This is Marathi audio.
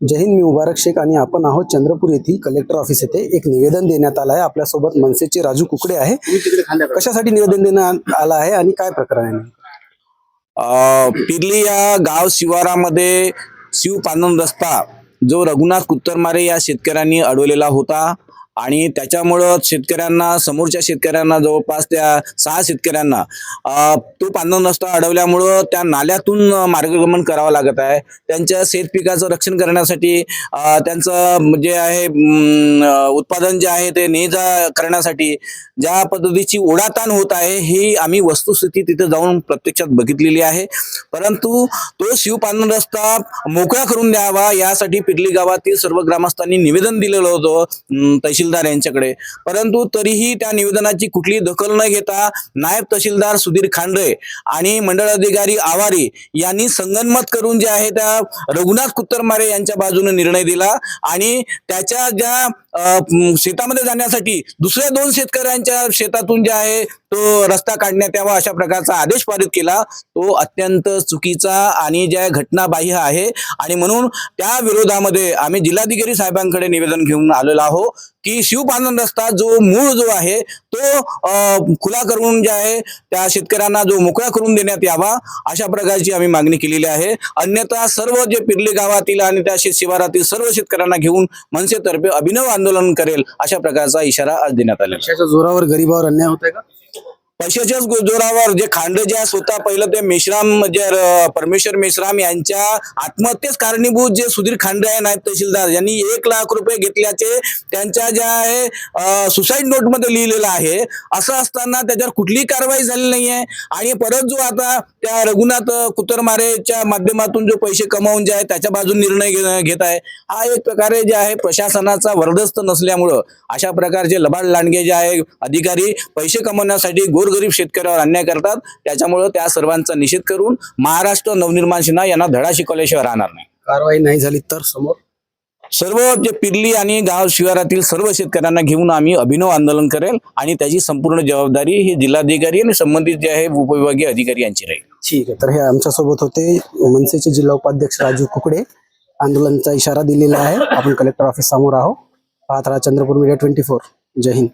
जय हिंद मी मुबारक शेख आणि आपण आहोत चंद्रपूर येथील कलेक्टर ऑफिस येथे. एक निवेदन देण्यात आलं आहे. आपल्यासोबत मनसेचे राजू कुकडे आहे. कशासाठी निवेदन देण्यात आलं आहे आणि काय प्रकरण आहे? पिर्ली या गाव शिवारामध्ये शिव पानन रस्ता जो रघुनाथ कुत्तरमारे या शेतकऱ्यांनी अडवलेला होता. आणि त्याच्यामुळं शेतकऱ्यांना समोरच्या शेतकऱ्यांना जवळपास त्या सहा शेतकऱ्यांना अ, तो पानन रस्ता अडवल्यामुळं त्या नाल्यातून मार्गगमन करावं लागत आहे. त्यांच्या शेतपिकाचं रक्षण करण्यासाठी त्यांचं जे आहे उत्पादन जे आहे ते ने जा करण्यासाठी ज्या पद्धतीची ओढाताण होत आहे ही आम्ही वस्तुस्थिती तिथे जाऊन प्रत्यक्षात बघितलेली आहे. परंतु तो शिवपालन रस्ता मोकळा करून द्यावा यासाठी पिरली गावातील सर्व ग्रामस्थांनी निवेदन दिलेलं होतं. तहसील तहसीलदार यांच्याकडे. परंतु तरीही त्या निवेदनाची कुठली दखल न घेता नायब तहसीलदार सुधीर खांडे आणि मंडळ अधिकारी आवारी यांनी संगनमत करून जे आहे त्या रघुनाथ कुत्तरमारे यांच्या बाजूने निर्णय दिला आणि त्याच्या ज्या शेतामध्ये जाण्यासाठी दुसऱ्या दोन शेतकऱ्यांच्या शेतातून जे आहे तो रस्ता काढण्यात यावा अशा प्रकारचा आदेश पारित केला. तो अत्यंत चुकीचा आणि ज्या घटनाबाह्य आहे आणि म्हणून त्या विरोधामध्ये आम्ही जिल्हाधिकारी साहेबांकडे निवेदन घेऊन आलेलो आहोत की शिवपालन रस्ता जो मूळ जो आहे तो खुला करून जे आहे त्या शेतकऱ्यांना जो मोकळा करून देण्यात यावा अशा प्रकारची आम्ही मागणी केलेली आहे. अन्यथा सर्व जे पिर्ली गावातील आणि त्या शेत शिवारातील सर्व शेतकऱ्यांना घेऊन मनसेतर्फे अभिनव आंदोलन करेल अशा प्रकारचा इशारा आज देण्यात आला जोरावर गरीबावर अन्याय होत आहे का? पैशाच्याच जोरावर जे खांड जे स्वतः पहिलं ते मेश्राम जे परमेश्वर मेश्राम यांच्या आत्महत्येस कारणीभूत जे सुधीर खांड आहे नायब तहसीलदार यांनी एक लाख रुपये घेतल्याचे त्यांच्या ज्या आहे सुसाईड नोटमध्ये लिहिलेलं आहे. असं असताना त्याच्यावर कुठलीही कारवाई झाली नाही आहे आणि परत जो आता त्या रघुनाथ कुतरमारेच्या माध्यमातून जो पैसे कमावून जे आहे त्याच्या बाजून निर्णय घेत आहे. हा एक प्रकारे जे आहे प्रशासनाचा वरदस्त नसल्यामुळं अशा प्रकारचे लबाड लांडगे जे आहे अधिकारी पैसे कमवण्यासाठी गोरगरीब शेतकऱ्यावर अन्याय करतात. त्याच्यामुळं त्या सर्वांचा निषेध करून महाराष्ट्र नवनिर्माण सेना यांना धडा शिकवल्याशिवाय राहणार नाही. कारवाई नाही झाली तर समोर? सर्व जे पिर्ली आणि गाव शिवारातील सर्व शेतकऱ्यांना घेऊन आम्ही अभिनव आंदोलन करेल आणि त्याची संपूर्ण जबाबदारी ही जिल्हाधिकारी आणि संबंधित जे आहे उपविभागीय अधिकारी यांची राहील. ठीक आहे तर हे आमच्यासोबत होते. मनसेचे जिल्हा उपाध्यक्ष राजू कुकडे. आंदोलनाचा इशारा दिलेला आहे. आपण कलेक्टर ऑफिस समोर आहोत. पाहत राहा चंद्रपूर मीडिया ट्वेंटी फोर जय हिंद.